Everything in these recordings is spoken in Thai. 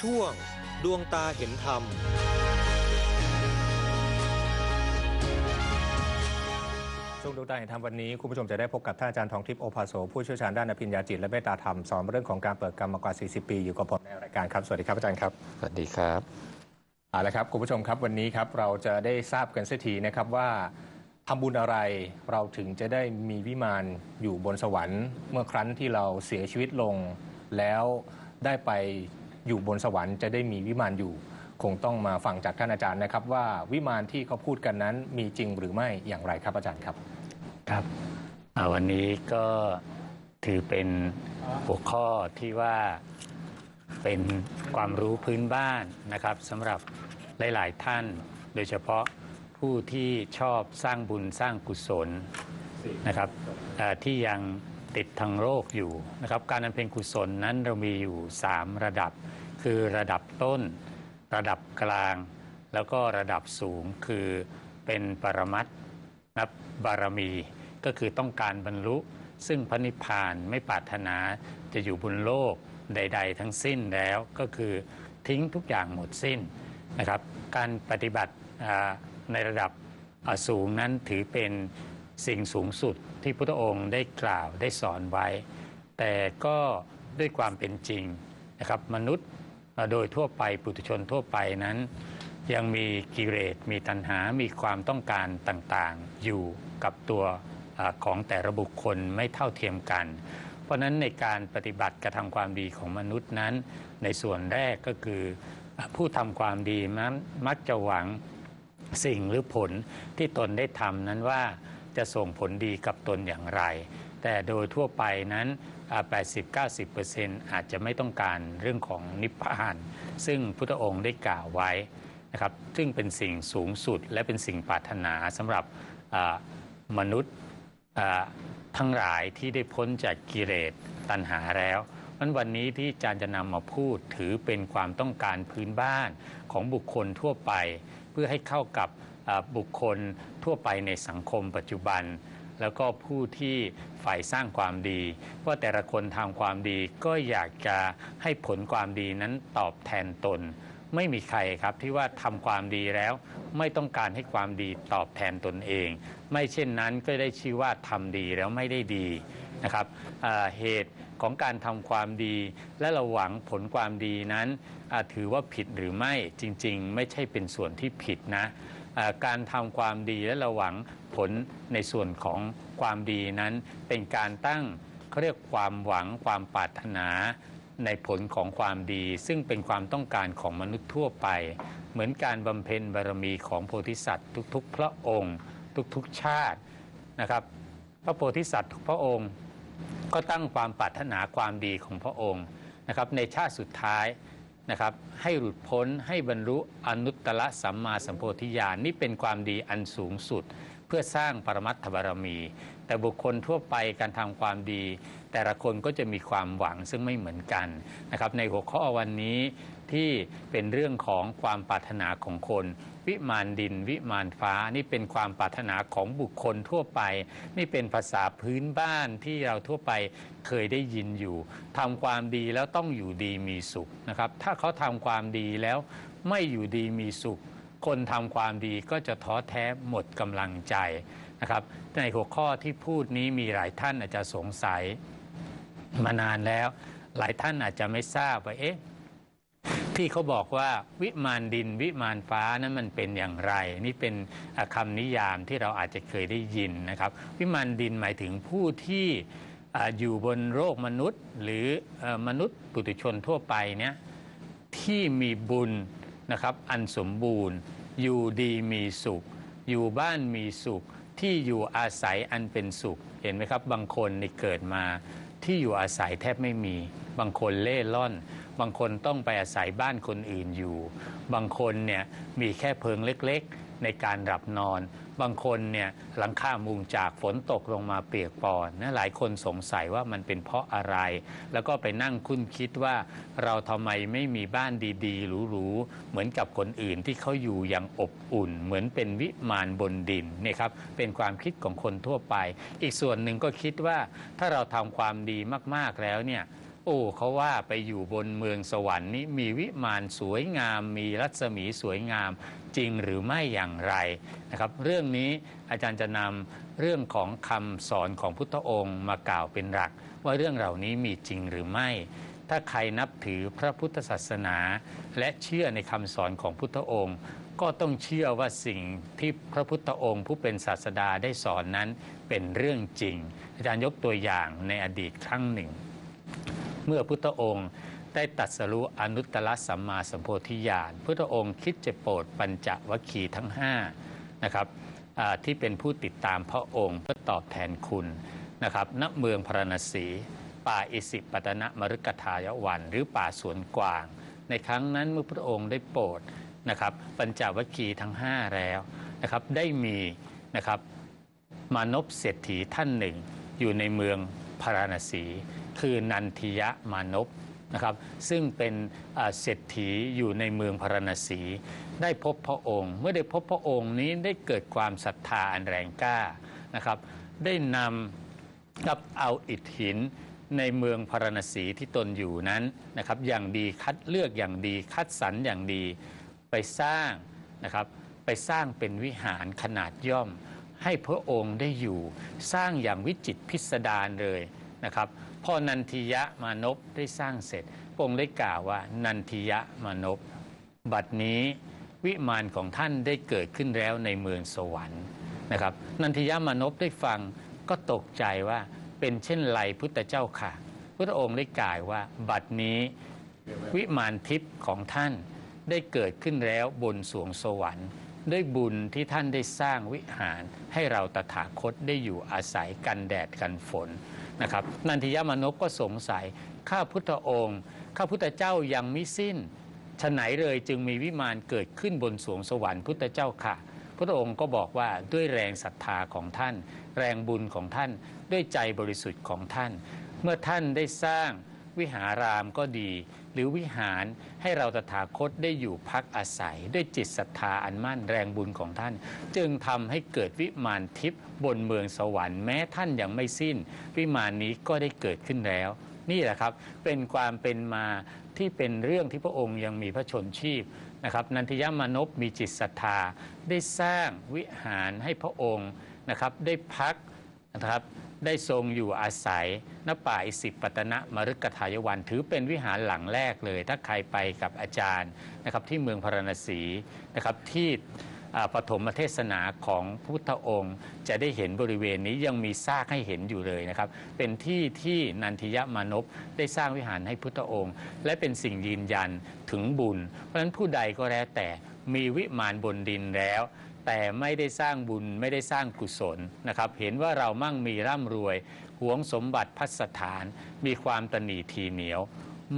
ช่วง ดวงตาเห็นธรรม ช่วงดวงตาเห็นธรรมวันนี้ คุณผู้ชมจะได้พบกับท่านอาจารย์ทองทิพย์โอภาโส ผู้เชี่ยวชาญด้านอภิญญาจิตและเมตตาธรรม สอนเรื่องของการเปิดกรรมมากว่า 40 ปี อยู่กับผมในรายการครับ สวัสดีครับอาจารย์ครับ สวัสดีครับเอาละครับคุณผู้ชมครับวันนี้ครับเราจะได้ทราบกันเสียทีนะครับว่าทำบุญอะไรเราถึงจะได้มีวิมานอยู่บนสวรรค์ เมื่อครั้นที่เราเสียชีวิตลงแล้วได้ไป อยู่บนสวรรค์จะได้มีวิมานอยู่ คงต้องมาฟังจากท่านอาจารย์นะครับ ว่าวิมานที่เขาพูดกันนั้นมีจริงหรือไม่อย่างไรครับอาจารย์ครับครับวันนี้ก็ถือเป็นหัวข้อที่ว่าเป็นความรู้พื้นบ้านนะครับสำหรับหลาย ๆ ท่าน โดยเฉพาะผู้ที่ชอบสร้างบุญสร้างกุศลนะครับที่ยัง ติดทางโลกอยู่นะครับการนำเพ็ญกุศลนั้นเรามีอยู่ 3 ระดับ คือระดับต้น ระดับกลาง แล้วก็ระดับสูงคือเป็นปรมัตถ์นับบารมี ก็คือต้องการบรรลุ ซึ่งพระนิพพานไม่ปรารถนาจะอยู่บนโลกใด ๆ ทั้งสิ้นแล้วก็คือทิ้งทุกอย่างหมดสิ้นนะครับการปฏิบัติในระดับสูงนั้นถือเป็น สิ่งสูงสุดที่พระองค์ได้กล่าวได้สอนไว้ แต่ก็ด้วยความเป็นจริงนะครับมนุษย์โดยทั่วไปปุถุชนทั่วไปนั้น ยังมีกิเลสมีตัณหา มีความต้องการต่างๆ อยู่กับตัวอของแต่ละบุคคลไม่เท่าเทียมกัน เพราะนั้นในการปฏิบัติกระทำความดีของมนุษย์นั้น ในส่วนแรกก็คืออผู้ทำความดีนั้นมักจะหวังสิ่งหรือผลที่ตนได้ทำนั้นว่า จะส่งผลดีกับตนอย่างไร แต่โดยทั่วไปนั้น 80-90%อาจจะไม่ต้องการเรื่องของนิพพาน ซึ่งพุทธองค์ได้กล่าวไว้นะครับ ซึ่งเป็นสิ่งสูงสุดและเป็นสิ่งปรารถนาสำหรับมนุษย์ทั้งหลายที่ได้พ้นจากกิเลสตัณหาแล้วมันวันนี้ที่อาจารย์จะนำมาพูดถือเป็นความต้องการพื้นบ้านของบุคคลทั่วไป เพื่อให้เข้ากับ บุคคลทั่วไปในสังคมปัจจุบัน แล้วก็ผู้ที่ฝ่ายสร้างความดี ว่าแต่ละคนทำความดีก็อยากจะให้ผลความดีนั้นตอบแทนตน ไม่มีใครครับที่ว่าทำความดีแล้ว ไม่ต้องการให้ความดีตอบแทนตนเอง ไม่เช่นนั้นก็ได้ชื่อว่าทำดีแล้วไม่ได้ดีนะครับเหตุของการทำความดี และเราหวังผลความดีนั้น ถือว่าผิดหรือไม่จริง ๆ ไม่ใช่เป็นส่วนที่ผิดนะ การทำความดีและเราหวังผลในส่วนของความดีนั้น เป็นการตั้งเขาเรียกความหวังความปรารถนาในผลของความดี ซึ่งเป็นความต้องการของมนุษย์ทั่วไป เหมือนการบำเพ็ญบารมีของโพธิสัตว์ทุกๆ พระองค์ ทุกๆชาตินะครับ พระโพธิสัตว์ทุกพระองค์ ก็ตั้งความปรารถนาความดีของพระองค์นะครับในชาติสุดท้าย นะครับให้หลุดพ้นให้บรรลุอนุตตรสัมมาสัมโพธิญาณนี่เป็นความดีอันสูงสุด เพื่อสร้างปรมัตถบารมี แต่บุคคลทั่วไปการทำความดี แต่ละคนก็จะมีความหวังซึ่งไม่เหมือนกันนะครับในหัวข้อวันนี้ที่เป็นเรื่องของความปรารถนาของคน วิมานดิน วิมานฟ้า นี่เป็นความปรารถนาของบุคคลทั่วไป นี่เป็นภาษาพื้นบ้านที่เราทั่วไปเคยได้ยินอยู่ทำความดีแล้วต้องอยู่ดีมีสุขนะครับ ถ้าเขาทำความดีแล้วไม่อยู่ดีมีสุข คนทำความดีก็จะท้อแท้หมดกำลังใจนะครับ ในหัวข้อที่พูดนี้มีหลายท่านอาจจะสงสัยมานานแล้ว หลายท่านอาจจะไม่ทราบว่าเอ๊ะ ที่เขาบอกว่าวิมานดินวิมานฟ้านั้นมันเป็นอย่างไร นี่เป็นคำนิยามที่เราอาจจะเคยได้ยินนะครับ วิมานดินหมายถึงผู้ที่ออยู่บนโลกมนุษย์ หรืออมนุษย์ปุถุชนทั่วไปเนี่ยที่มีบุญนะครับอันสมบูรณ์ อยู่ดีมีสุข อยู่บ้านมีสุข ที่อยู่อาศัยอันเป็นสุข เห็นไหมครับ บางคนในเกิดมาที่อยู่อาศัยแทบไม่มี บางคนเล่ร่อน บางคนต้องไปอาศัยบ้านคนอื่นอยู่ บางคนเนี่ยมีแค่เพิงเล็กๆ ในการหลับนอน บางคนเนี่ยหลังคามุงจากฝนตกลงมาเปียกปอนนะหลายคนสงสัยว่ามันเป็นเพราะอะไร แล้วก็ไปนั่งคุ้นคิดว่าเราทำไมไม่มีบ้านดีๆหรูๆเหมือนกับคนอื่นที่เขาอยู่อย่างอบอุ่น เหมือนเป็นวิมานบนดินเนี่ยครับเป็นความคิดของคนทั่วไป อีกส่วนหนึ่งก็คิดว่าถ้าเราทำความดีมากๆแล้วเนี่ย โอ้เขาว่าไปอยู่บนเมืองสวรรค์นี้มีวิมานสวยงาม มีรัศมีสวยงามจริงหรือไม่อย่างไรนะครับ เรื่องนี้อาจารย์จะนำเรื่องของคำสอนของพุทธองค์มากล่าวเป็นหลัก ว่าเรื่องเหล่านี้มีจริงหรือไม่ ถ้าใครนับถือพระพุทธศาสนา และเชื่อในคำสอนของพุทธองค์ก็ต้องเชื่อว่าสิ่งที่พระพุทธองค์ผู้เป็นศาสดาได้สอนนั้นเป็นเรื่องจริง อาจารย์ยกตัวอย่างในอดีตครั้งหนึ่ง เมื่อพุทธองค์ได้ตัดสรู้อนุตตรสัมมาสัมโพธิญาณพุทธองค์คิดจะโปรดปัญจวัคคีย์ทั้ง5นะครับที่เป็นผู้ติดตามพระองค์เพื่อตอบแทนคุณนะครับณเมืองพระนศีป่าอิสิปตนะมฤกทายวัน หรือป่าสวนกวาง ในครั้งนั้นเมื่อพระองค์ได้โปรดนะครับปัญจวัคคีย์ทั้ง 5 แล้วนะครับได้มีนะครับมานพเศรษฐีท่านหนึ่ง อยู่ในเมืองพาราณสี คือนันทิยะมานพนะครับซึ่งเป็นเศรษฐีอยู่ในเมืองพาราณสี ได้พบพระองค์ เมื่อได้พบพระองค์นี้ได้เกิดความศรัทธาอันแรงกล้านะครับได้นำกับเอาอิฐหินในเมืองพาราณสีที่ตนอยู่นั้นนะครับอย่างดีคัดเลือกอย่างดีคัดสรรอย่างดีไปสร้างนะครับไปสร้างเป็นวิหารขนาดย่อม ให้พระองค์ได้อยู่สร้างอย่างวิจิตพิสดารเลยนะครับ พอนันทิยะมานพได้สร้างเสร็จพระองค์ได้กล่าวว่านันทิยะมานพบัดนี้วิมานของท่านได้เกิดขึ้นแล้วในเมืองสวรรค์นะครับ นันทิยะมานพได้ฟังก็ตกใจว่าเป็นเช่นไรพุทธเจ้าค่ะ พระองค์ได้กล่าวว่า บัดนี้วิมานทิพย์ของท่านได้เกิดขึ้นแล้วบนสวงสวรรค์ ด้วยบุญที่ท่านได้สร้างวิหารให้เราตถาคตได้อยู่อาศัยกันแดดกันฝน นะครับนันทิยมานพก็สงสัยข้าพุทธองค์ข้าพุทธเจ้ายังไม่สิ้นฉะไหนเลยจึงมีวิมานเกิดขึ้นบนสวงสวรรค์พุทธเจ้าค่ะ พระองค์ก็บอกว่าด้วยแรงศรัทธาของท่าน แรงบุญของท่านด้วยใจบริสุทธิ์ของท่าน เมื่อท่านได้สร้าง วิหารามก็ดี หรือวิหารให้เราตถาคตได้อยู่พักอาศัย ด้วยจิตศรัทธาอันมั่นแรงบุญของท่าน จึงทำให้เกิดวิมานทิพย์บนเมืองสวรรค์แม้ท่านยังไม่สิ้น วิมานนี้ก็ได้เกิดขึ้นแล้ว นี่แหละครับเป็นความเป็นมาที่เป็นเรื่องที่พระองค์ยังมีพระชนชีพนะครับนันทิยมานพมีจิตศรัทธาได้สร้างวิหารให้พระองค์นะครับได้พักนะครับ ได้ทรงอยู่อาศัยณป่าอิสิปตนะมฤกทายวัน ถือเป็นวิหารหลังแรกเลย ถ้าใครไปกับอาจารย์นะครับที่เมืองพาราณสีนะครับที่ปฐมเทศนาของพุทธองค์จะได้เห็นบริเวณนี้ยังมีซากให้เห็นอยู่เลยนะครับ เป็นที่ที่นันทิยมานพได้สร้างวิหารให้พุทธองค์ และเป็นสิ่งยืนยันถึงบุญ เพราะฉะนั้นผู้ใดก็แล้วแต่มีวิมานบนดินแล้ว แต่ไม่ได้สร้างบุญไม่ได้สร้างกุศลนะครับ เห็นว่าเรามั่งมีร่ำรวยหวงสมบัติพัสถาน มีความตนีทีเหนียว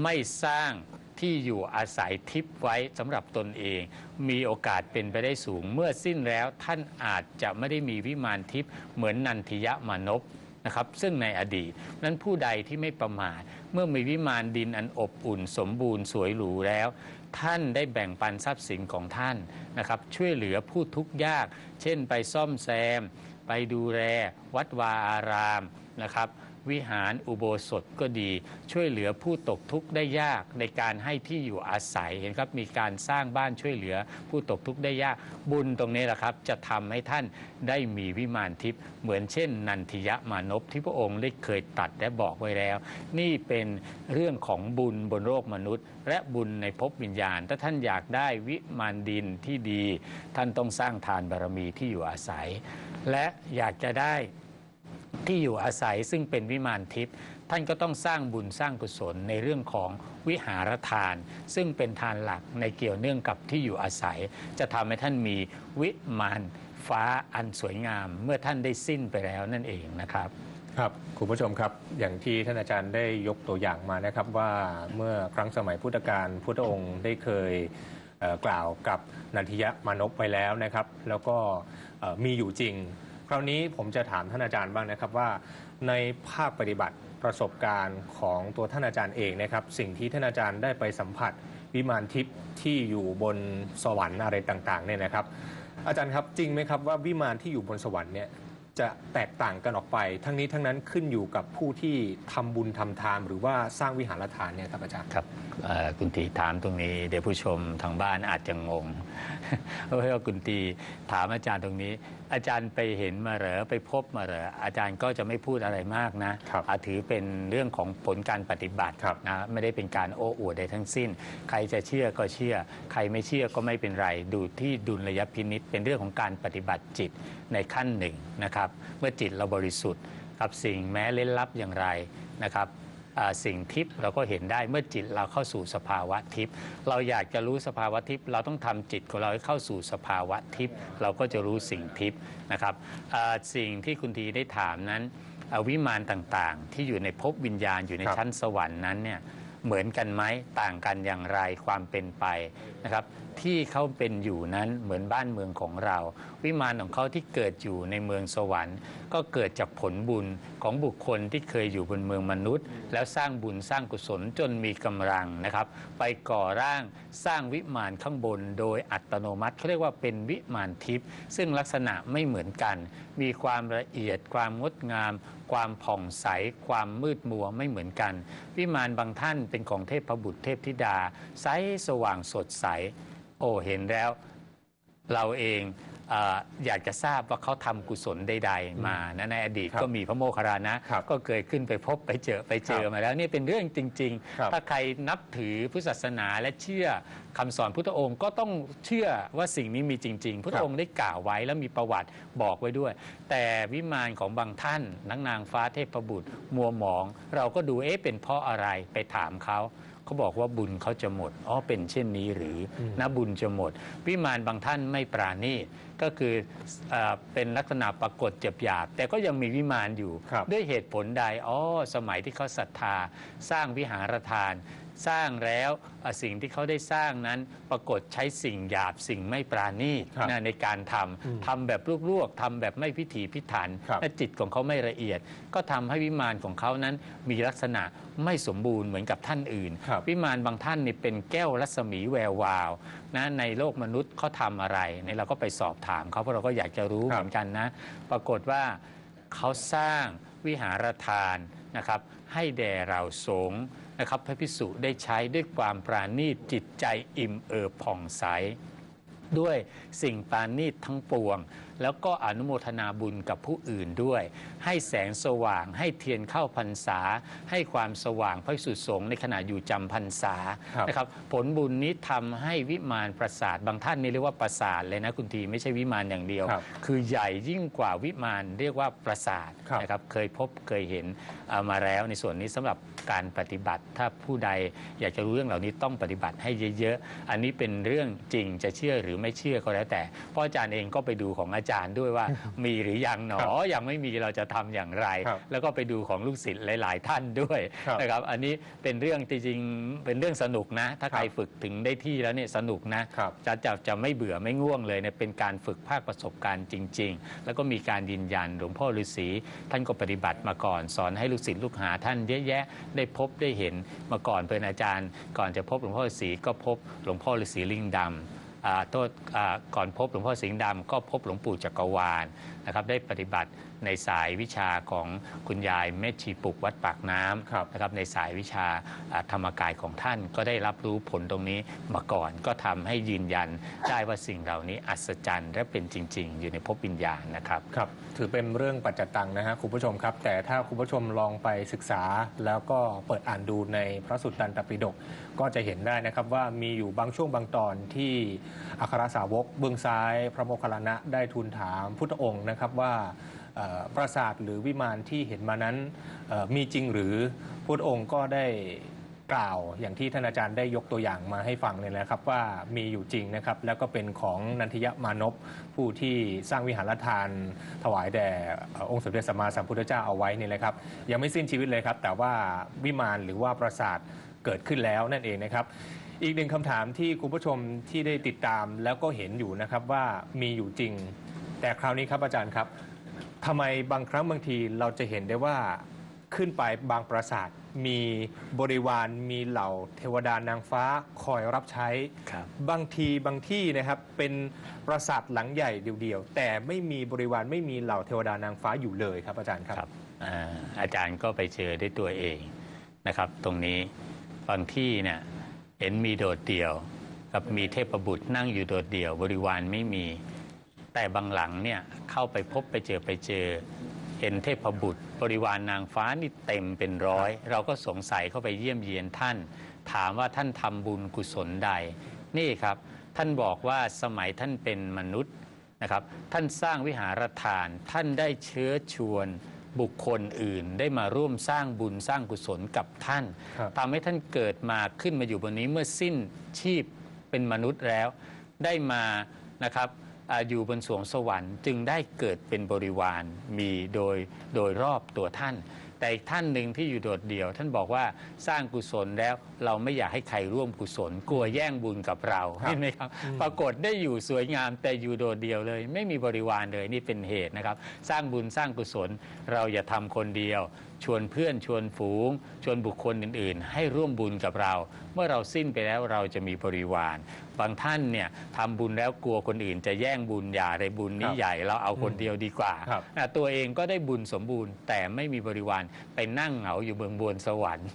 ไม่สร้างที่อยู่อาศัยทิพไว้สำหรับตนเอง มีโอกาสเป็นไปได้สูงเมื่อสิ้นแล้วท่านอาจจะไม่ได้มีวิมานทิพเหมือนนันทิยะมานพนะครับซึ่งในอดีตนั้นผู้ใดที่ไม่ประมาทเมื่อมีวิมานดินอันอบอุ่น สมบูรณ์สวยหรูแล้ว ท่านได้แบ่งปันทรัพย์สินของท่านนะครับช่วยเหลือผู้ทุกข์ยาก เช่นไปซ่อมแซม ไปดูแลวัดวาอารามนะครับ วิหารอุโบสถก็ดี ช่วยเหลือผู้ตกทุกข์ได้ยากในการให้ที่อยู่อาศัยเห็นครับมีการสร้างบ้านช่วยเหลือ ผู้ตกทุกข์ได้ยากบุญตรงนี้แหละครับ จะทำให้ท่านได้มีวิมานทิพย์เหมือนเช่น นันทิยะมานพที่พระองค์ได้เคยตัดและบอกไว้แล้ว นี่เป็นเรื่องของบุญบนโลกมนุษย์ และบุญในภพวิญญาณ ถ้าท่านอยากได้วิมานดินที่ดี ท่านต้องสร้างทานบารมีที่อยู่อาศัย และอยากจะได้ ที่อยู่อาศัยซึ่งเป็นวิมานทิพย์ท่านก็ต้องสร้างบุญสร้างกุศลในเรื่องของวิหารทาน ซึ่งเป็นทานหลักในเกี่ยวเนื่องกับที่อยู่อาศัย จะทำให้ท่านมีวิมานฟ้าอันสวยงาม เมื่อท่านได้สิ้นไปแล้วนั่นเองนะครับครับคุณผู้ชมครับอย่างที่ท่านอาจารย์ได้ยกตัวอย่างมานะครับว่าเมื่อครั้งสมัยพุทธกาลพุทธองค์ได้เคยกล่าวกับนันทิยมานพไปแล้วนะครับ แล้วก็มีอยู่จริง คราวนี้ผมจะถามท่านอาจารย์บ้างนะครับว่า ในภาคปฏิบัติประสบการณ์ของตัวท่านอาจารย์เองนะครับ สิ่งที่ท่านอาจารย์ได้ไปสัมผัส วิมานทิพย์ที่อยู่บนสวรรค์อะไรต่างๆเนี่ยนะครับ อาจารย์ครับจริงไหมครับว่าวิมานที่อยู่บนสวรรค์เนี่ยจะแตกต่างกันออกไป ทั้งนี้ทั้งนั้นขึ้นอยู่กับผู้ที่ทำบุญทำทานหรือว่าสร้างวิหารทานเนี่ยครับอาจารย์ครับคุณตีถามตรงนี้ เดี๋ยวผู้ชมทางบ้านอาจจะงงเพราะว่าคุณตีถามอาจารย์ตรงนี้ อาจารย์ไปเห็นมาเหรอไปพบมาเหรออาจารย์ก็จะไม่พูดอะไรมากนะครับอาถือเป็นเรื่องของผลการปฏิบัติครับนะไม่ได้เป็นการโอ้อวดใดทั้งสิ้น ใครจะเชื่อก็เชื่อ ใครไม่เชื่อก็ไม่เป็นไร ดูที่ดุลยพินิษเป็นเรื่องของการปฏิบัติจิตในขั้นหนึ่งนะครับ เมื่อจิตเราบริสุทธิ์กับสิ่งแม้เล่นลับอย่างไรนะครับอ่า สิ่งทิพย์เราก็เห็นได้เมื่อจิตเราเข้าสู่สภาวะทิพย์เราอยากจะรู้สภาวะทิพย์เราต้องทำจิตของเราให้เข้าสู่สภาวะทิพย์เราก็จะรู้สิ่งทิพย์นะครับอ่าสิ่งที่คุณทีได้ถามนั้นอ่าวิมานต่างๆ ที่อยู่ในภพวิญญาณอยู่ในครับชั้นสวรรค์นั้นเนี่ย เหมือนกันไหมต่างกันอย่างไรความเป็นไปนะครับที่เขาเป็นอยู่นั้นเหมือนบ้านเมืองของเรา วิมานของเขาที่เกิดอยู่ในเมืองสวรรค์ ก็เกิดจากผลบุญของบุคคลที่เคยอยู่บนเมืองมนุษย์ แล้วสร้างบุญสร้างกุศลจนมีกำลังนะครับ ไปก่อร่างสร้างวิมานข้างบน โดยอัตโนมัติเขาเรียกว่าเป็นวิมานทิพย์ซึ่งลักษณะไม่เหมือนกัน มีความละเอียดความงดงาม ความผ่องใส ความมืดมัวไม่เหมือนกัน วิมานบางท่านเป็นของเทพบุตรเทพธิดา ใสสว่างสดใส โอ้เห็นแล้ว เราเอง อออยากจะทราบว่าเขาทำกุศลใดๆมานะในอดีตครับก็มีพระโมคคัลลานะครับก็เคยขึ้นไปพบไปเจอไปเจอครับมาแล้วนี่เป็นเรื่องจริงครับๆถ้าใครนับถือพุทธศาสนาและเชื่อคำสอนพุทธองค์ก็ต้องเชื่อว่าสิ่งนี้มีจริง ๆ พุทธองค์ได้กล่าวไว้แล้วมีประวัติบอกไว้ด้วย แต่วิมานของบางท่านนักนางฟ้าเทพบุตรมัวหมอง เราก็ดูเอ๊ะเป็นเพราะอะไรไปถามเขา เขาบอกว่าบุญเขาจะหมดอ๋อเป็นเช่นนี้หรืออมนะบุญจะหมด วิมานบางท่านไม่ปราณีตก็คือเออเป็นลักษณะปรากฏเจ็บหยาบ แต่ก็ยังมีวิมานอยู่ครับด้วยเหตุผลใดอ๋อสมัยที่เขาศรัทธา สร้างวิหารทาน สร้างแล้วอะสิ่งที่เขาได้สร้างนั้นปรากฏใช้สิ่งหยาบสิ่งไม่ปราณีตครับนะในการทอืมำทำแบบลวกๆทำแบบไม่พิถีพิถันครับและจิตของเขาไม่ละเอียด ก็ทำให้วิมานของเขานั้นมีลักษณะไม่สมบูรณ์เหมือนกับท่านอื่นครับวิมานบางท่านนี่เป็นแก้วรัศมีแวววาวนะในโลกมนุษย์เขาทำอะไรเนี่ยเราก็ไปสอบถามเขาเพราะเราก็อยากจะรู้ครับเหมือนกันนะ ปรากฏว่าเขาสร้างวิหารทานนะครับให้แด่เราสงฆ์ นะครับพระพิสุได้ใช้ด้วยความปราณีตจิตใจอิ่มเอิบผ่องใส ด้วยสิ่งปราณีตทั้งปวง แล้วก็อนุโมทนาบุญกับผู้อื่นด้วย ให้แสงสว่าง ให้เทียนเข้าพรรษา ให้ความสว่างพระพิสุสงฆ์ในขณะอยู่จำพรรษาครับนะครับ ผลบุญนี้ทำให้วิมานปราสาทบางท่านนี่เรียกว่าปราสาทเลยนะคุณทีไม่ใช่วิมานอย่างเดียวครับคือใหญ่ยิ่งกว่าวิมานเรียกว่าปราสาทครับนะครับเคยพบเคยเห็นเอามาแล้วในส่วนนี้สำหรับการปฏิบัติ ถ้าผู้ใดอยากจะรู้เรื่องเหล่านี้ต้องปฏิบัติให้เยอะๆ อันนี้เป็นเรื่องจริงจะเชื่อหรือไม่เชื่อก็แล้วแต่เพราะอาจารย์เองก็ไปดูของอาจารย์ด้วยว่ามีหรือยังหนอครับยังไม่มีเราจะทำอย่างไรครับแล้วก็ไปดูของลูกศิษย์หลาย ๆ ท่านด้วยครับนะครับ อันนี้เป็นเรื่องจริงๆเป็นเรื่องสนุกนะ ถ้าครับใครฝึกถึงได้ที่แล้วเนี่ยสนุกนะครับจะจะจะไม่เบื่อไม่ง่วงเลยเนี่ยเป็นการฝึกภาคประสบการณ์จริง ๆ แล้วก็มีการยืนยันหลวงพ่อฤาษีท่านก็ปฏิบัติมาก่อน สอนให้ลูกศิษย์ลูกหาท่านเยอะแยะได้พบได้เห็นมาก่อนเป็นอาจารย์ ก่อนจะพบหลวงพ่อฤาษีก็พบหลวงพ่อฤาษีลิงดำอ่า โทษก่อนพบหลวงพ่อสิงห์ดำก็พบหลวงปู่จักรวาลนะครับได้ปฏิบัติในสายวิชาของคุณยายเมธชีปุกวัดปากน้ครับำนะครับในสายวิชาอ่าธรรมกายของท่านก็ได้รับรู้ผลตรงนี้มาก่อนก็ทำให้ยืนยันได้ว่าสิ่งเหล่านี้อัศจรรย์และเป็นจริง ๆ อยู่ในภพวิญญาณนะครับครับถือเป็นเรื่องปัจจตังนะฮะคุณผู้ชมครับ แต่ถ้าคุณผู้ชมลองไปศึกษาแล้วก็เปิดอ่านดูในพระสุตตันตปิฎกก็จะเห็นได้นะครับว่ามีอยู่บางช่วงบางตอนที่อัครสาวกเบื้องซ้าย พระโมคคัลลานะได้ทูลถามพุทธองค์นะครับว่าเอ่อ ปราสาทหรือวิมานที่เห็นมานั้นมีจริงหรือพุทธองค์ก็ได้กล่าวอย่างที่ท่านอาจารย์ได้ยกตัวอย่างมาให้ฟังเนี่ยนะครับว่ามีอยู่จริงนะครับแล้วก็เป็นของนันทิยมานพผู้ที่สร้างวิหารทาน ถวายแด่เอ่อองค์สมเด็จสัมมาสัมพุทธเจ้าเอาไว้เนี่ยนะครับ ยังไม่สิ้นชีวิตเลยครับ แต่ว่าวิมานหรือว่าปราสาทเกิดขึ้นแล้วนั่นเองนะครับ อีกหนึ่งคำถามที่คุณผู้ชมที่ได้ติดตามแล้วก็เห็นอยู่นะครับว่ามีอยู่จริง แต่คราวนี้ครับอาจารย์ครับ ทำไมบางครั้งบางทีเราจะเห็นได้ว่าขึ้นไปบางปราสาทมีบริวารมีเหล่าเทวดานางฟ้าคอยรับใช้ครับ บางทีบางที่นะครับเป็นปราสาทหลังใหญ่เดียวๆแต่ไม่มีบริวารไม่มีเหล่าเทวดานางฟ้าอยู่เลยครับอาจารย์ครับ ครับอ่าอาจารย์ก็ไปเจอด้วยตัวเองนะครับ ตรงนี้บางที่เนี่ยเห็นมีโดดเดี่ยว กับมีเทพบุตรนั่งอยู่โดดเดี่ยว บริวารไม่มี แต่บางหลังเนี่ยเข้าไปพบไปเจอไปเจอเห็นเทพบุตร บริวารนางฟ้านี่เต็มเป็นร้อย เราก็สงสัยเข้าไปเยี่ยมเยียนท่าน ถามว่าท่านทำบุญกุศลใด นี่ครับ ท่านบอกว่าสมัยท่านเป็นมนุษย์นะครับ ท่านสร้างวิหารทาน ท่านได้เชื้อชวนบุคคลอื่นได้มาร่วมสร้างบุญสร้างกุศลกับท่านครับทำให้ท่านเกิดมาขึ้นมาอยู่บนนี้เมื่อสิ้นชีพเป็นมนุษย์แล้ว ได้มานะครับ อาอยู่บนสวงสวรรค์ จึงได้เกิดเป็นบริวารมีโดยโดยรอบตัวท่าน แต่อีกท่านหนึ่งที่อยู่โดดเดี่ยว ท่านบอกว่าสร้างกุศลแล้วเราไม่อยากให้ใครร่วมกุศล กลัวแย่งบุญกับเราครับเห็นไหมครับ ปรากฏได้อยู่สวยงามแต่อยู่โดดเดี่ยวเลย ไม่มีบริวารเลยนี่เป็นเหตุนะครับ สร้างบุญสร้างกุศลเราอย่าทำคนเดียว ชวนเพื่อนชวนฝูง ชวนบุคคลอื่น ๆ ให้ร่วมบุญกับเรา เมื่อเราสิ้นไปแล้วเราจะมีบริวาร บางท่านเนี่ยทำบุญแล้วกลัวคนอื่น จะแย่งบุญอย่าเลยบุญนี้ครับใหญ่เราเอาคนเดียวดีกว่า ครับอะตัวเองก็ได้บุญสมบูรณ์ แต่ไม่มีบริวารไปนั่งเหงาอยู่เบืองบนสวรรค์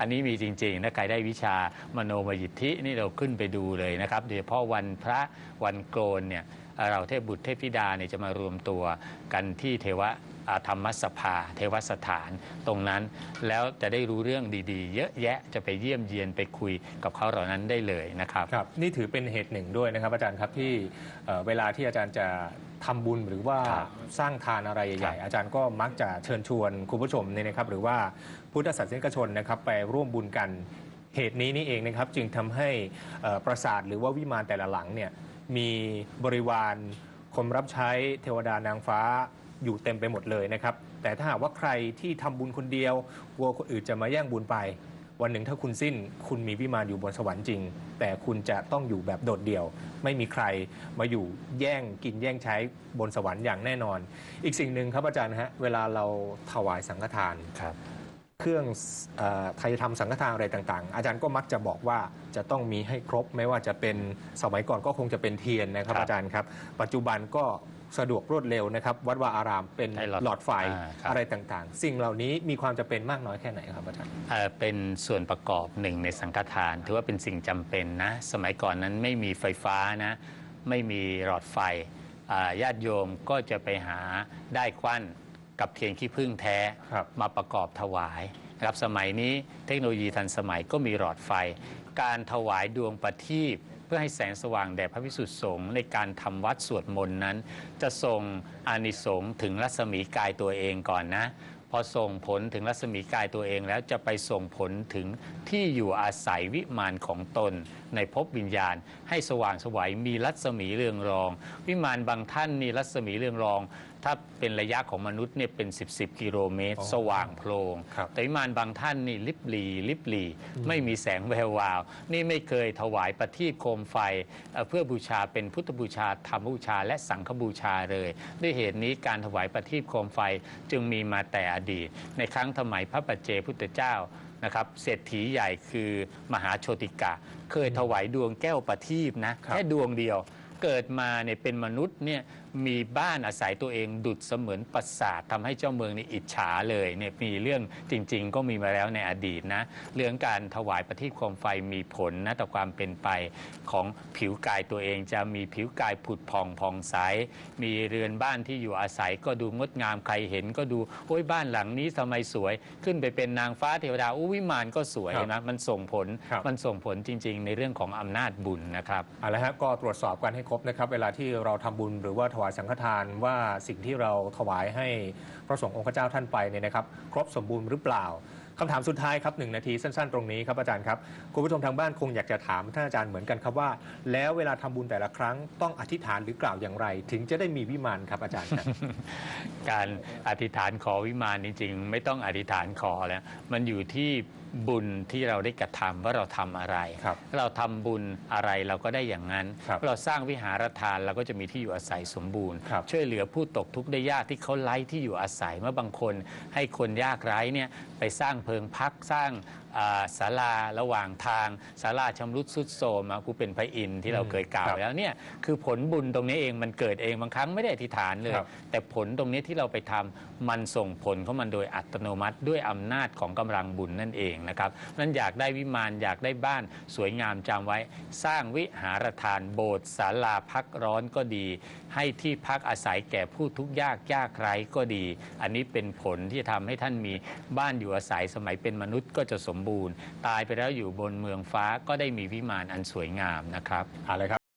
อันนี้มีจริงๆถ้าใครได้วิชามโนมยิทธินี่เราขึ้นไปดูเลยนะครับโดยเฉพาะวันพระวันโกนเนี่ยเอ่อเราเทพบุตรเทพธิดาเนี่ยจะมารวมตัวกันที่เทวะอ่า ธรรมสภา เทวสถานตรงนั้น แล้วจะได้รู้เรื่องดีๆ เยอะแยะจะไปเยี่ยมเยียนไปคุยกับเขาเหล่านั้นได้เลยนะครับ ครับ นี่ถือเป็นเหตุหนึ่งด้วยนะครับ อาจารย์ครับที่เอ่อเวลาที่อาจารย์จะทำบุญหรือว่าครับสร้างทานอะไรครัใหญ่บๆอาจารย์ก็มักจะเชิญชวนคุณผู้ชมเนี่ยนะครับ หรือว่าพุทธศาสนิกชนนะครับไปร่วมบุญกันเหตุนี้นี่เองนะครับจึงทำให้เอ่อปราสาทหรือว่าวิมานแต่ละหลังเนี่ยมีบริวารคนรับใช้เทวดานางฟ้า อยู่เต็มไปหมดเลยนะครับ แต่ถ้าหากว่าใครที่ทำบุญคนเดียวกลัวคนอื่นจะมาแย่งบุญไป วันหนึ่งถ้าคุณสิ้น คุณมีวิมานอยู่บนสวรรค์จริง แต่คุณจะต้องอยู่แบบโดดเดี่ยว ไม่มีใครมาอยู่แย่งกินแย่งใช้บนสวรรค์อย่างแน่นอน อีกสิ่งหนึ่งครับอาจารย์ฮะเวลาเราถวายสังฆทานครับเครื่องเออไทยทำสังฆทานอะไรต่างๆ อาจารย์ก็มักจะบอกว่าจะต้องมีให้ครบ ไม่ว่าจะเป็นสมัยก่อนก็คงจะเป็นเทียนนะครับครับอาจารย์ครับ ปัจจุบันก็ สะดวกรวดเร็วนะครับ วัดวาอารามเป็นให้หลอดหลอดไฟอ่าครับ อะไรต่างๆ สิ่งเหล่านี้มีความจะเป็นมากน้อยแค่ไหนครับอาจารย์ เอ่อเป็นส่วนประกอบหนึ่งในสังฆทาน ถือว่าเป็นสิ่งจำเป็นนะ สมัยก่อนนั้นไม่มีไฟฟ้านะ ไม่มีหลอดไฟอ่าญาติโยมก็จะไปหาได้ควันกับเทียนขี้ผึ้งแท้ ครับ มาประกอบถวายนะครับสมัยนี้เทคโนโลยีทันสมัยก็มีหลอดไฟ การถวายดวงประทีปเพื่อให้แสงสว่างแด่พระพิสุทธิสงฆ์ในการทำวัดสวดมนต์นั้น จะส่งอานิสงส์ถึงรัศมีกายตัวเองก่อนนะพอส่งผลถึงรัศมีกายตัวเองแล้วจะไปส่งผลถึงที่อยู่อาศัยวิมานของตน ในภพวิญญาณ ให้สว่างสวัยมีรัศมีเรืองรอง วิมานบางท่านนี่รัศมีเรืองรอง ถ้าเป็นระยะของมนุษย์เนี่ยเป็น 10บสกิโลเมตรอ๋อสว่างโพลงครับแต่วิมานบางท่านนี่ลิบหลีลิบหลีไม่มีแสงแวววาว นี่ไม่เคยถวายประทีปโคมไฟเอ่อเพื่อบูชาเป็นพุทธบูชาธรรมบูชา และสังฆบูชาเลย ด้วยเหตุนี้การถวายประทีปโคมไฟจึงมีมาแต่อดีต ในครั้งสมัยพระปัจเจพุทธเจ้านะครับเศรษฐีใหญ่คือมหาโชติกะ เคยถวายดวงแก้วประทีปนะครับแค่ดวงเดียว เกิดมาเนี่ยเป็นมนุษย์เนี่ยมีบ้านอาศัยตัวเองดุดเสมือนปราสาททำให้เจ้าเมืองนี่อิจฉาเลยเนี่ยมีเรื่องจริง ๆ ก็มีมาแล้วในอดีตนะเรื่องการถวายประทีปโคมไฟมีผลนะต่อความเป็นไปของผิวกายตัวเองจะมีผิวกายผุดผ่องผ่องใสมีเรือนบ้านที่อยู่อาศัยก็ดูงดงามใครเห็นก็ดูโอ้ยบ้านหลังนี้ทำไมสวย ขึ้นไปเป็นนางฟ้าเทวดาอุ้ยวิมานก็สวยครับนะมันส่งผลครับ มันส่งผลจริง ๆ ในเรื่องของอำนาจบุญนะครับ เอาละฮะก็ตรวจสอบกันให้ครบนะครับ เวลาที่เราทำบุญหรือว่าถวายสังฆทานว่าสิ่งที่เราถวายให้พระสงฆ์องค์เจ้าท่านไปเนี่ยนะครับ ครบสมบูรณ์หรือเปล่าคำถามสุดท้ายครับหนึ่งนาทีสั้นๆ ตรงนี้ครับอาจารย์ครับคุณผู้ชมทางบ้านคงอยากจะถามท่านอาจารย์เหมือนกันครับว่า แล้วเวลาทำบุญแต่ละครั้งต้องอธิษฐานหรือกล่าวอย่างไร ถึงจะได้มีวิมานครับอาจารย์ครับการอธิษฐานขอวิมานจริงๆ ไม่ต้องอธิษฐานขอแล้ว มันอยู่ที่ บุญที่เราได้กระทำว่าเราทำอะไรครับเราทำบุญอะไรเราก็ได้อย่างนั้นครับเราสร้างวิหารทานเราก็จะมีที่อยู่อาศัยสมบูรณ์ครับช่วยเหลือผู้ตกทุกข์ได้ยากที่เขาไร้ที่อยู่อาศัยเมื่อบางคนให้คนยากไร้เนี่ย ไปสร้างเพิงพักสร้างอ่าศาลาระหว่างทางศาลาชำรุดสุดโทรมอะกูเป็นพระอินทร์ที่เราเคยกล่าวครับแล้วเนี่ยคือผลบุญตรงนี้เองมันเกิดเองบางครั้งไม่ได้อธิษฐานเลยครับแต่ผลตรงนี้ที่เราไปทำมันส่งผลเข้ามันโดยอัตโนมัติด้วยอำนาจของกำลังบุญนั่นเองนะครับนั้นอยากได้วิมานอยากได้บ้านสวยงามจำไว้ สร้างวิหารทานโบสถ์ศาลาพักร้อนก็ดี ให้ที่พักอาศัยแก่ผู้ทุกข์ยากยากไร้ก็ดี อันนี้เป็นผลที่จะทำให้ท่านมีบ้านอยู่อาศัยสมัยเป็นมนุษย์ก็จะสมบูรณ์ ตายไปแล้วอยู่บนเมืองฟ้าก็ได้มีวิมานอันสวยงามนะครับเอาเลยครับ